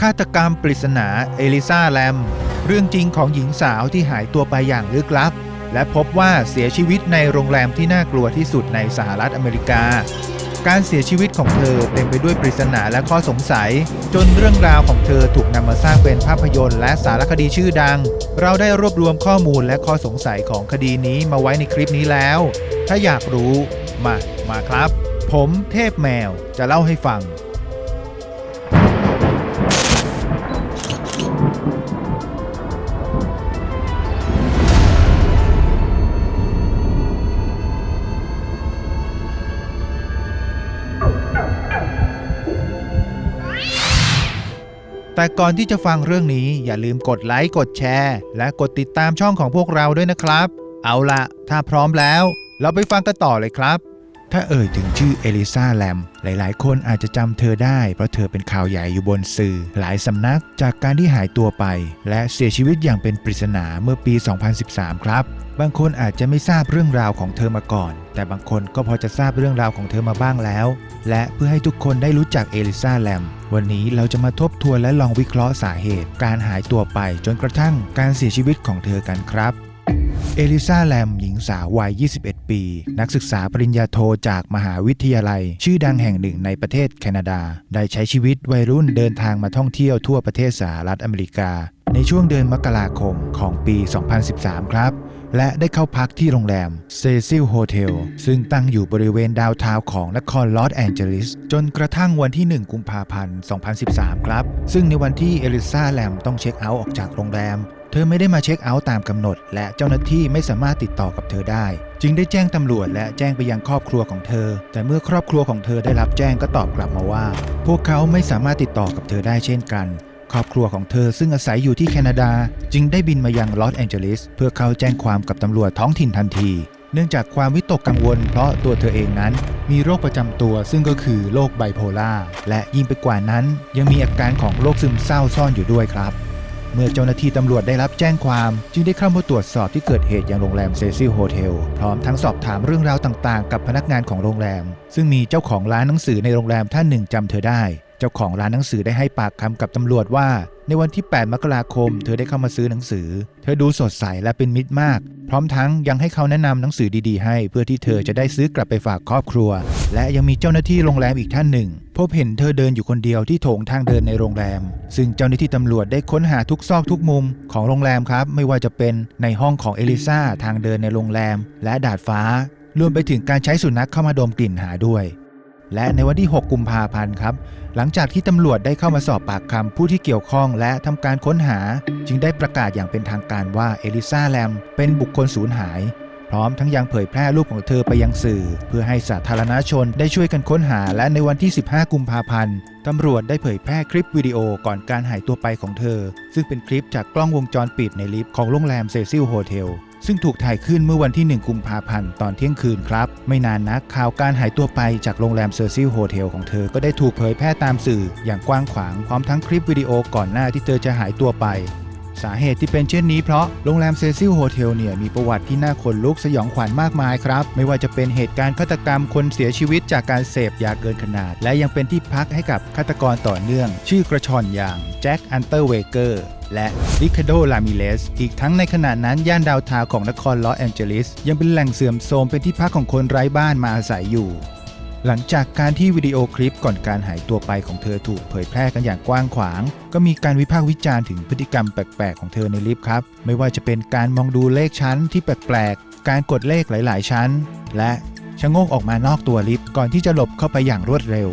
ฆาตกรรมปริศนาเอลิซาแลม เรื่องจริงของหญิงสาวที่หายตัวไปอย่างลึกลับ และพบว่าเสียชีวิตในโรงแรมที่น่ากลัวที่สุดในสหรัฐอเมริกา การเสียชีวิตของเธอเต็มไปด้วยปริศนาและข้อสงสัย จนเรื่องราวของเธอถูกนำมาสร้างเป็นภาพยนตร์และสารคดีชื่อดัง เราได้รวบรวมข้อมูลและข้อสงสัยของคดีนี้มาไว้ในคลิปนี้แล้ว ถ้าอยากรู้ มา มาครับ ผมเทพแมวจะเล่าให้ฟัง แต่ก่อนที่จะฟังเรื่องนี้อย่าลืมกดไลค์กดแชร์ และกดติดตามช่องของพวกเราด้วยนะครับ เอาละถ้าพร้อมแล้ว เราไปฟังกันต่อเลยครับ ถ้าเอ่ยถึงชื่อเอลิซาแลม หลายๆ คนอาจจะจำเธอได้ เพราะเธอเป็นข่าวใหญ่อยู่บนสื่อ หลายสำนักจากการที่หายตัวไป และเสียชีวิตอย่างเป็นปริศนาเมื่อปี 2013 ครับ บางคนอาจจะไม่ทราบเรื่องราวของเธอมาก่อน แต่บางคนก็พอจะทราบเรื่องราวของเธอมาบ้างแล้ว และเพื่อให้ทุกคนได้รู้จักเอลิซาแลม วันนี้เราจะมาทบทวนและลองวิเคราะห์สาเหตุ การหายตัวไปจนกระทั่งการเสียชีวิตของเธอกันครับเอลิซาแลม หญิงสาววัย 21 ปี นักศึกษาปริญญาโทจากมหาวิทยาลัย ชื่อดังแห่งหนึ่งในประเทศแคนาดา ได้ใช้ชีวิตวัยรุ่นเดินทางมาท่องเที่ยวทั่วประเทศสหรัฐอเมริกา ในช่วงเดือนมกราคมของปี 2013 ครับ และได้เข้าพักที่โรงแรมเซซิลโฮเทลซึ่งตั้งอยู่บริเวณดาวทาวของนครลอสแอนเจลิส จนกระทั่งวันที่ 1 กุมภาพันธ์ 2013 ครับ ซึ่งในวันที่เอลิซาแลมต้องเช็คเอาท์ออกจากโรงแรม เธอไม่ได้มาเช็คเอาท์ตามกำหนด และเจ้าหน้าที่ไม่สามารถติดต่อกับเธอได้ จึงได้แจ้งตำรวจและแจ้งไปยังครอบครัวของเธอ แต่เมื่อครอบครัวของเธอได้รับแจ้งก็ตอบกลับมาว่า พวกเขาไม่สามารถติดต่อกับเธอได้เช่นกัน ครอบครัวของเธอซึ่งอาศัยอยู่ที่แคนาดา จึงได้บินมายังลอสแองเจลิสเพื่อเข้าแจ้งความกับตำรวจท้องถิ่นทันที เนื่องจากความวิตกกังวล เพราะตัวเธอเองนั้น มีโรคประจำตัวซึ่งก็คือโรคไบโพล่าและยิ่งไปกว่านั้น ยังมีอาการของโรคซึมเศร้าซ่อนอยู่ด้วยครับเมื่อเจ้าหน้าที่ตำรวจได้รับแจ้งความ จึงได้เข้ามาตรวจสอบที่เกิดเหตุอย่างโรงแรมเซซิลโฮเทลพร้อมทั้งสอบถามเรื่องราวต่างๆ กับพนักงานของโรงแรม ซึ่งมีเจ้าของร้านหนังสือในโรงแรมท่านหนึ่งจำเธอได้ จ้าของร้านหนังสือได้ให้ปากคำกับตำรวจว่า ในวันที่ 8 มกราคม เธอได้เข้ามาซื้อหนังสือ เธอดูสดใสและเป็นมิตรมาก พร้อมทั้งยังให้เขาแนะนำหนังสือดีๆให้ เพื่อที่เธอจะได้ซื้อกลับไปฝากครอบครัว และยังมีเจ้าหน้าที่โรงแรมอีกท่านหนึ่ง พบเห็นเธอเดินอยู่คนเดียวที่โถงทางเดินในโรงแรม ซึ่งเจ้าหน้าที่ตำรวจได้ค้นหาทุกซอกทุกมุมของโรงแรมครับ ไม่ว่าจะเป็นในห้องของเอลิซาทางเดินในโรงแรม และดาดฟ้ารวมไปถึงการใช้สุนัขเข้ามาดมกลิ่นหาด้วย และในวันที่ 6 กุมภาพันธ์ครับ หลังจากที่ตำรวจได้เข้ามาสอบปากคำผู้ที่เกี่ยวข้องและทำการค้นหา จึงได้ประกาศอย่างเป็นทางการว่าเอลิซาแลมเป็นบุคคลสูญหาย พร้อมทั้งยังเผยแพร่รูปของเธอไปยังสื่อ เพื่อให้สาธารณชนได้ช่วยกันค้นหา และในวันที่ 15 กุมภาพันธ์ตำรวจได้เผยแพร่คลิปวิดีโอก่อนการหายตัวไปของเธอ ซึ่งเป็นคลิปจากกล้องวงจรปิดในลิฟต์ของโรงแรมเซซิลโฮเทล ซึ่งถูกถ่ายขึ้นเมื่อวันที่ 1 กุมภาพันธ์ตอนเที่ยงคืนครับ ไม่นานนักข่าวการหายตัวไปจากโรงแรมเซอร์ซิลโฮเทลของเธอก็ได้ถูกเผยแพร่ตามสื่ออย่างกว้างขวางพร้อมทั้งคลิปวิดีโอก่อนหน้าที่เธอจะหายตัวไป สาเหตุที่เป็นเช่นนี้เพราะโรงแรมเซซิลโฮเทลเนี่ยมีประวัติที่น่าขนลุกสยองขวัญมากมายครับ ไม่ว่าจะเป็นเหตุการณ์ฆาตกรรมคนเสียชีวิตจากการเสพยาเกินขนาด และยังเป็นที่พักให้กับฆาตกรต่อเนื่อง ชื่อกระชอนอย่างแจ็คอันเตอร์เวเกอร์และริคาโด ลามิเลส อีกทั้งในขณะนั้นย่านดาวทาวของนครลอสแอนเจลิส ยังเป็นแหล่งเสื่อมโทรมเป็นที่พักของคนไร้บ้านมาอาศัยอยู่ หลังจากการที่วิดีโอคลิปก่อนการหายตัวไปของเธอถูกเผยแพร่กันอย่างกว้างขวาง ก็มีการวิพากษ์วิจารณ์ถึงพฤติกรรมแปลกๆของเธอในลิฟต์ครับ ไม่ว่าจะเป็นการมองดูเลขชั้นที่แปลกๆ การกดเลขหลายๆ ชั้น และชะโงกออกมานอกตัวลิฟต์ก่อนที่จะหลบเข้าไปอย่างรวดเร็ว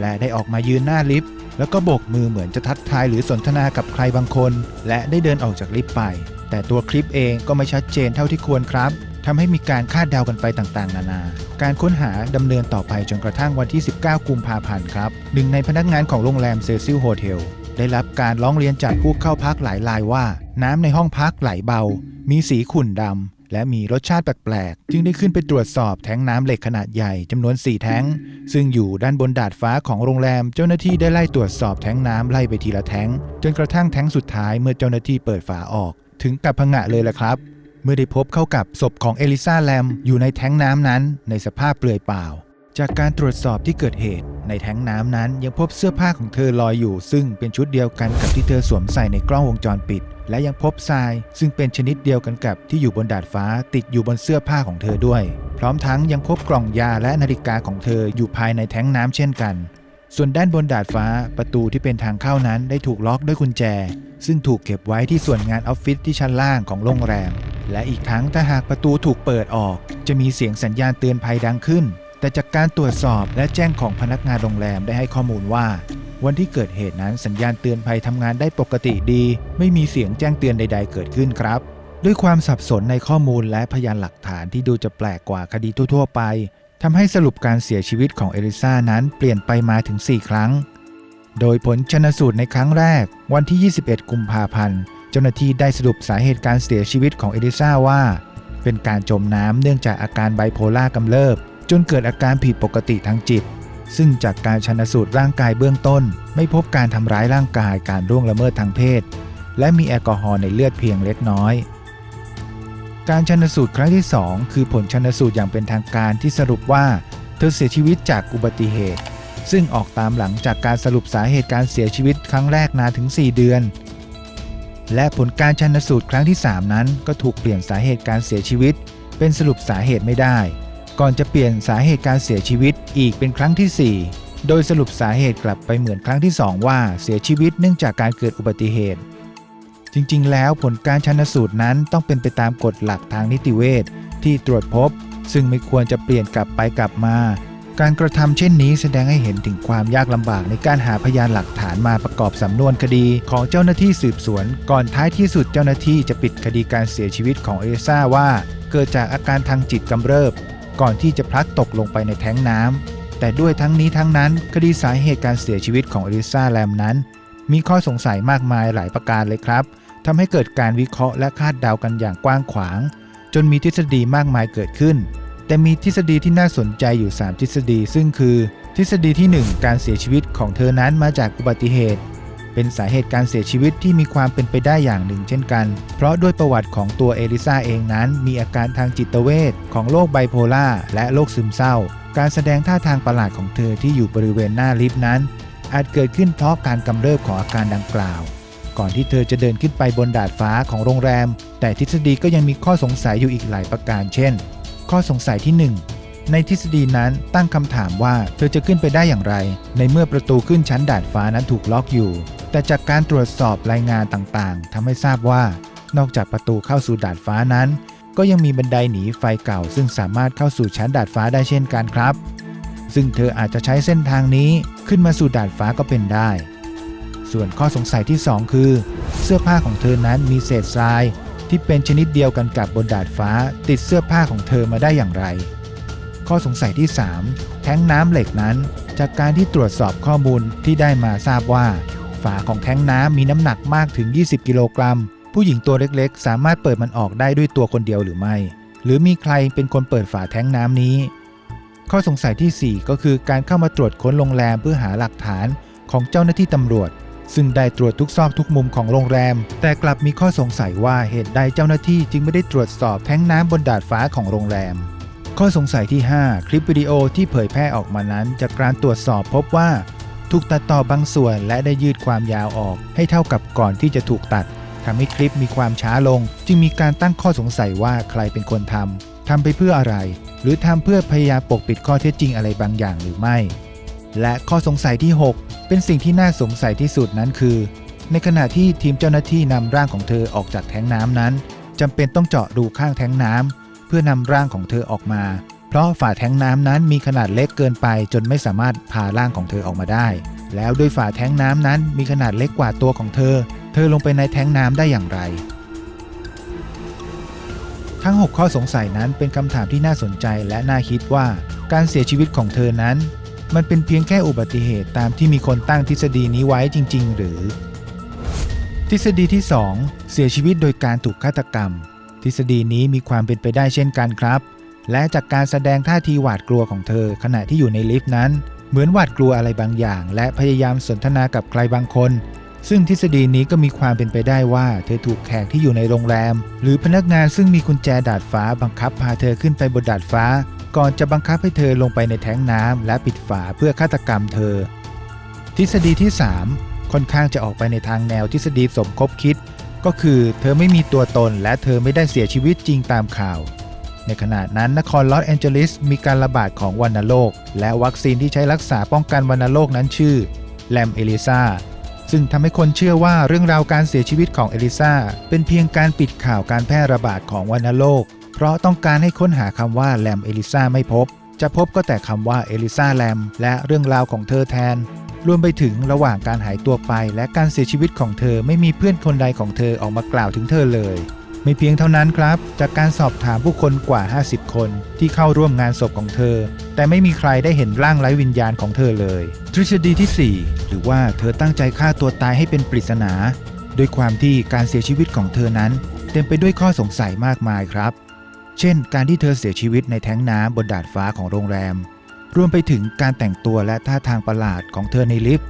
และได้ออกมายืนหน้าลิฟต์แล้วก็โบกมือเหมือนจะทักทายหรือสนทนากับใครบางคน และได้เดินออกจากลิฟต์ไป แต่ตัวคลิปเองก็ไม่ชัดเจนเท่าที่ควรครับ ทำให้มีการคาดเดากันไปต่างๆ นานา การค้นหาดำเนินต่อไปจนกระทั่งวันที่ 19 กุมภาพันธ์ครับ หนึ่งในพนักงานของโรงแรมเซซิลโฮเทลได้รับการร้องเรียนจากผู้เข้าพักหลายรายว่า น้ำในห้องพักไหลเบา มีสีขุ่นดำและมีรสชาติแปลกๆ จึงได้ขึ้นไปตรวจสอบแท้งน้ำเหล็กขนาดใหญ่จำนวน 4 แท้ง ซึ่งอยู่ด้านบนดาดฟ้าของโรงแรม เจ้าหน้าที่ได้ไล่ตรวจสอบแท้งน้ำไล่ไปทีละแท้ง จนกระทั่งแท้งสุดท้ายเมื่อเจ้าหน้าที่เปิดฝาออก ถึงกับพงะเลยละครับ เมื่อได้พบเข้ากับศพของเอลิซาแลมอยู่ในแท้งน้ำนั้น ในสภาพเปลือยเปล่า จากการตรวจสอบที่เกิดเหตุ ในแท้งน้ำนั้นยังพบเสื้อผ้าของเธอลอยอยู่ ซึ่งเป็นชุดเดียวกันกับที่เธอสวมใส่ในกล้องวงจรปิด และยังพบทราย ซึ่งเป็นชนิดเดียวกันกับที่อยู่บนดาดฟ้าติดอยู่บนเสื้อผ้าของเธอด้วย พร้อมทั้งยังพบกล่องยาและนาฬิกาของเธออยู่ภายในแท้งน้ำเช่นกันส่วนด้านบนดาดฟ้าประตูที่เป็นทางเข้านั้นได้ถูกล็อกด้วยกุญแจ ซึ่งถูกเก็บไว้ที่ส่วนงานออฟฟิศที่ชั้นล่างของโรงแรม และอีกทั้งถ้าหากประตูถูกเปิดออก จะมีเสียงสัญญาณเตือนภัยดังขึ้น แต่จากการตรวจสอบและแจ้งของพนักงานโรงแรมได้ให้ข้อมูลว่า วันที่เกิดเหตุนั้นสัญญาณเตือนภัยทำงานได้ปกติดี ไม่มีเสียงแจ้งเตือนใด ๆ เกิดขึ้นครับ ด้วยความสับสนในข้อมูลและพยานหลักฐานที่ดูจะแปลกกว่าคดีทั่วๆไปทำให้สรุปการเสียชีวิตของเอลิซานั้นเปลี่ยนไปมาถึง 4 ครั้ง โดยผลชนสูตรในครั้งแรกวันที่ 21 กุมภาพันธ์ เจ้าหน้าที่ได้สรุปสาเหตุการเสียชีวิตของเอลิซาว่า เป็นการจมน้ำเนื่องจากอาการไบโพล่ากำเริบ จนเกิดอาการผิดปกติทางจิต ซึ่งจากการชันสูตรร่างกายเบื้องต้น ไม่พบการทำร้ายร่างกายการร่วงละเมิดทางเพศ และมีแอลกอฮอล์ในเลือดเพียงเล็กน้อยการชันสูตรครั้งที่ 2 คือผลชันสูตรอย่างเป็นทางการที่สรุปว่า เธอเสียชีวิตจากอุบัติเหตุ ซึ่งออกตามหลังจากการสรุปสาเหตุการเสียชีวิตครั้งแรกนานถึง 4 เดือน และผลการชันสูตรครั้งที่ 3 นั้น ก็ถูกเปลี่ยนสาเหตุการเสียชีวิต เป็นสรุปสาเหตุไม่ได้ ก่อนจะเปลี่ยนสาเหตุการเสียชีวิตอีกเป็นครั้งที่ 4 โดยสรุปสาเหตุกลับไปเหมือนครั้งที่ 2 ว่าเสียชีวิตเนื่องจากการเกิดอุบัติเหตุ จริงๆ แล้วผลการชันสูตรนั้นต้องเป็นไปตามกฎหลักทางนิติเวชที่ตรวจพบ ซึ่งไม่ควรจะเปลี่ยนกลับไปกลับมา การกระทำเช่นนี้แสดงให้เห็นถึงความยากลำบากในการหาพยานหลักฐานมาประกอบสำนวนคดีของเจ้าหน้าที่สืบสวน ก่อนท้ายที่สุดเจ้าหน้าที่จะปิดคดีการเสียชีวิตของเอลิซาว่า เกิดจากอาการทางจิตกำเริบ ก่อนที่จะพลัดตกลงไปในแท้งน้ำแต่ด้วยทั้งนี้ทั้งนั้น คดีสาเหตุการเสียชีวิตของเอลิซาแลมนั้น มีข้อสงสัยมากมายหลายประการเลยครับทำให้เกิดการวิเคราะห์และคาดเดากันอย่างกว้างขวาง จนมีทฤษฎีมากมายเกิดขึ้น แต่มีทฤษฎีที่น่าสนใจอยู่ 3 ทฤษฎี ซึ่งคือ ทฤษฎีที่ 1 การเสียชีวิตของเธอนั้นมาจากอุบัติเหตุ เป็นสาเหตุการเสียชีวิตที่มีความเป็นไปได้อย่างหนึ่งเช่นกัน เพราะด้วยประวัติของตัวเอลิซาเองนั้น มีอาการทางจิตเวชของโรคไบโพล่าและโรคซึมเศร้า การแสดงท่าทางประหลาดของเธอที่อยู่บริเวณหน้าลิฟต์นั้น อาจเกิดขึ้นเพราะการกำเริบของอาการดังกล่าวก่อนที่เธอจะเดินขึ้นไปบนดาดฟ้าของโรงแรม แต่ทฤษฎีก็ยังมีข้อสงสัยอยู่อีกหลายประการ เช่น ข้อสงสัยที่ 1 ในทฤษฎีนั้นตั้งคำถามว่าเธอจะขึ้นไปได้อย่างไร ในเมื่อประตูขึ้นชั้นดาดฟ้านั้นถูกล็อกอยู่ แต่จากการตรวจสอบรายงานต่างๆทำให้ทราบว่า นอกจากประตูเข้าสู่ดาดฟ้านั้น ก็ยังมีบันไดหนีไฟเก่า ซึ่งสามารถเข้าสู่ชั้นดาดฟ้าได้เช่นกันครับ ซึ่งเธออาจจะใช้เส้นทางนี้ขึ้นมาสู่ดาดฟ้าก็เป็นได้ ส่วนข้อสงสัยที่ 2 คือ เสื้อผ้าของเธอนั้นมีเศษทราย ที่เป็นชนิดเดียวกันกับบนดาดฟ้าติดเสื้อผ้าของเธอมาได้อย่างไร ข้อสงสัยที่ 3 แท้งน้ำเหล็กนั้น จากการที่ตรวจสอบข้อมูลที่ได้มาทราบว่า ฝาของแท้งน้ำมีน้ำหนักมากถึง 20 กิโลกรัม ผู้หญิงตัวเล็กๆ สามารถเปิดมันออกได้ด้วยตัวคนเดียวหรือไม่ หรือมีใครเป็นคนเปิดฝาแท้งน้ำนี้ ข้อสงสัยทีสี่4 ก็คือการเข้ามาตรวจค้นโรงแรมเพื่อหาหลักฐานของเจ้าหน้าที่ตำรวจ ซึ่งได้ตรวจทุกซอกทุกมุมของโรงแรม แต่กลับมีข้อสงสัยว่าเหตุใดเจ้าหน้าที่จึงไม่ได้ตรวจสอบแท้งน้ำบนดาดฟ้าของโรงแรม ข้อสงสัยที่ 5 คลิปวิดีโอที่เผยแพร่ออกมานั้น จากการตรวจสอบพบว่า ถูกตัดต่อบางส่วนและได้ยืดความยาวออกให้เท่ากับก่อนที่จะถูกตัดทำให้คลิปมีความช้าลง จึงมีการตั้งข้อสงสัยว่าใครเป็นคนทำทำไปเพื่ออะไร หรือทำเพื่อพยายามปกปิดข้อเท็จจริงอะไรบางอย่างหรือไม่ และข้อสงสัยที่ 6 เป็นสิ่งที่น่าสงสัยที่สุดนั้นคือ ในขณะที่ทีมเจ้าหน้าที่นำร่างของเธอออกจากแท้งน้ำนั้นจำเป็นต้องเจาะรูข้างแท้งน้ำเพื่อนำร่างของเธอออกมา เพราะฝาแท้งน้ำนั้นมีขนาดเล็กเกินไป จนไม่สามารถพาร่างของเธอออกมาได้ แล้วด้วยฝาแท้งน้ำนั้นมีขนาดเล็กกว่าตัวของเธอ เธอลงไปในแท้งน้ำได้อย่างไร ทั้ง 6 ข้อสงสัยนั้นเป็นคำถามที่น่าสนใจและน่าคิดว่า การเสียชีวิตของเธอนั้น มันเป็นเพียงแค่อุบัติเหตุตามที่มีคนตั้งทฤษฎีนี้ไว้จริง ๆ หรือ ทฤษฎีที่ 2 เสียชีวิตโดยการถูกฆาตกรรม ทฤษฎีนี้มีความเป็นไปได้เช่นกันครับ และจากการแสดงท่าทีหวาดกลัวของเธอขณะที่อยู่ในลิฟต์นั้น เหมือนหวาดกลัวอะไรบางอย่าง และพยายามสนทนากับใครบางคน ซึ่งทฤษฎีนี้ก็มีความเป็นไปได้ว่าเธอถูกแขกที่อยู่ในโรงแรม หรือพนักงานซึ่งมีกุญแจดาดฟ้าบังคับพาเธอขึ้นไปบนดาดฟ้า ก่อนจะบังคับให้เธอลงไปในแท้งน้ำและปิดฝาเพื่อฆาตกรรมเธอ ทฤษฎีที่ 3 ค่อนข้างจะออกไปในทางแนวทฤษฎีสมคบคิด ก็คือเธอไม่มีตัวตนและเธอไม่ได้เสียชีวิตจริงตามข่าว ในขณะนั้นนครลอสแอนเจลิสมีการระบาดของวัณโรค และวัคซีนที่ใช้รักษาป้องกันวัณโรคนั้นชื่อแลมเอลิซาซึ่งทำให้คนเชื่อว่าเรื่องราวการเสียชีวิตของเอลิซาเป็นเพียงการปิดข่าวการแพร่ระบาดของวัณโรค เพราะต้องการให้ค้นหาคำว่าแลมเอลิซาไม่พบ จะพบก็แต่คำว่าเอลิซาแลมและเรื่องราวของเธอแทน รวมไปถึงระหว่างการหายตัวไป และการเสียชีวิตของเธอไม่มีเพื่อนคนใดของเธอออกมากล่าวถึงเธอเลยไม่เพียงเท่านั้นครับ จากการสอบถามผู้คนกว่า 50 คนที่เข้าร่วมงานศพของเธอ แต่ไม่มีใครได้เห็นร่างไร้วิญญาณของเธอเลย ทฤษฎีที่ 4 หรือว่าเธอตั้งใจฆ่าตัวตายให้เป็นปริศนาด้วยความที่การเสียชีวิตของเธอนั้น เต็มไปด้วยข้อสงสัยมากมายครับ เช่น การที่เธอเสียชีวิตในแท้งน้ำบนดาดฟ้าของโรงแรม รวมไปถึงการแต่งตัวและท่าทางประหลาดของเธอในลิฟต์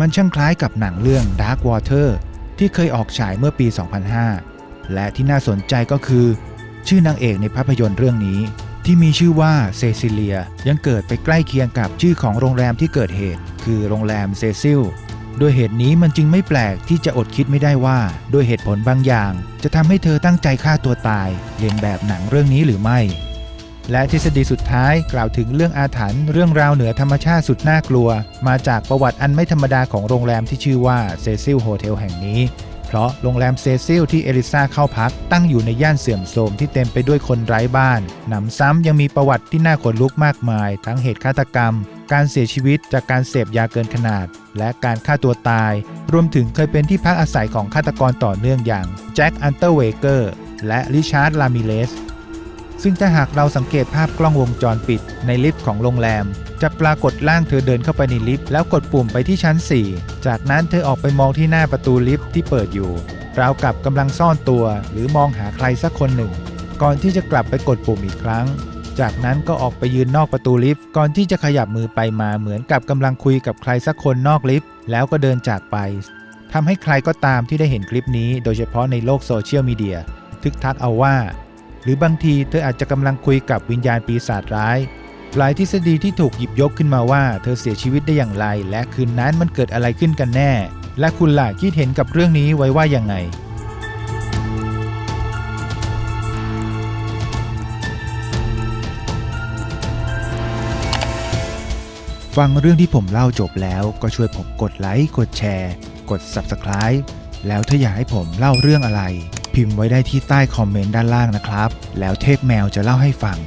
มันช่างคล้ายกับหนังเรื่อง Dark Water ที่เคยออกฉายเมื่อปี 2005 และที่น่าสนใจก็คือ ชื่อนางเอกในภาพยนตร์เรื่องนี้ ที่มีชื่อว่าเซซิเลียยังเกิดไปใกล้เคียงกับชื่อของโรงแรมที่เกิดเหตุ คือโรงแรมเซซิล ด้วยเหตุนี้มันจึงไม่แปลกที่จะอดคิดไม่ได้ว่า ด้วยเหตุผลบางอย่าง จะทำให้เธอตั้งใจฆ่าตัวตายเลียนแบบหนังเรื่องนี้หรือไม่ และทฤษฎีสุดท้ายกล่าวถึงเรื่องอาถรรพ์เรื่องราวเหนือธรรมชาติสุดน่ากลัว มาจากประวัติอันไม่ธรรมดาของโรงแรมที่ชื่อว่าเซซิลโฮเทลแห่งนี้ ราะโรงแรมเซซิลที่เอลิซาเข้าพักตั้งอยู่ในย่านเสื่อมโทรมที่เต็มไปด้วยคนไร้บ้าน หนำซ้ำยังมีประวัติที่น่าขนลุกมากมาย ทั้งเหตุฆาตกรรม การเสียชีวิตจากการเสพยาเกินขนาด และการฆ่าตัวตาย รวมถึงเคยเป็นที่พักอาศัยของฆาตกรต่อเนื่องอย่างแจ็คอันเตอร์เวเกอร์และริชาร์ดลามิเลสซึ่งถ้าหากเราสังเกตภาพกล้องวงจรปิดในลิฟต์ของโรงแรม จะปรากฏร่างเธอเดินเข้าไปในลิฟต์แล้วกดปุ่มไปที่ชั้น 4 จากนั้นเธอออกไปมองที่หน้าประตูลิฟต์ที่เปิดอยู่ ราวกับกำลังซ่อนตัว หรือมองหาใครสักคนหนึ่ง ก่อนที่จะกลับไปกดปุ่มอีกครั้ง จากนั้นก็ออกไปยืนนอกประตูลิฟต์ก่อนที่จะขยับมือไปมาเหมือนกับกำลังคุยกับใครสักคนนอกลิฟต์แล้วก็เดินจากไปทำให้ใครก็ตามที่ได้เห็นคลิปนี้ โดยเฉพาะในโลกโซเชียลมีเดียทึกทักเอาว่า หรือบางทีเธออาจจะกำลังคุยกับวิญญาณปีศาจร้าย หลายทฤษฎีที่ถูกหยิบยกขึ้นมาว่า เธอเสียชีวิตได้อย่างไร และคืนนั้นมันเกิดอะไรขึ้นกันแน่ และคุณล่ะคิดเห็นกับเรื่องนี้ไว้ว่ายังไงฟังเรื่องที่ผมเล่าจบแล้วก็ช่วยผมกดไลค์ กดแชร์ กด Subscribe แล้วถ้าอยากให้ผมเล่าเรื่องอะไร พิมพ์ไว้ได้ที่ใต้คอมเมนต์ด้านล่างนะครับ แล้วเทพแมวจะเล่าให้ฟัง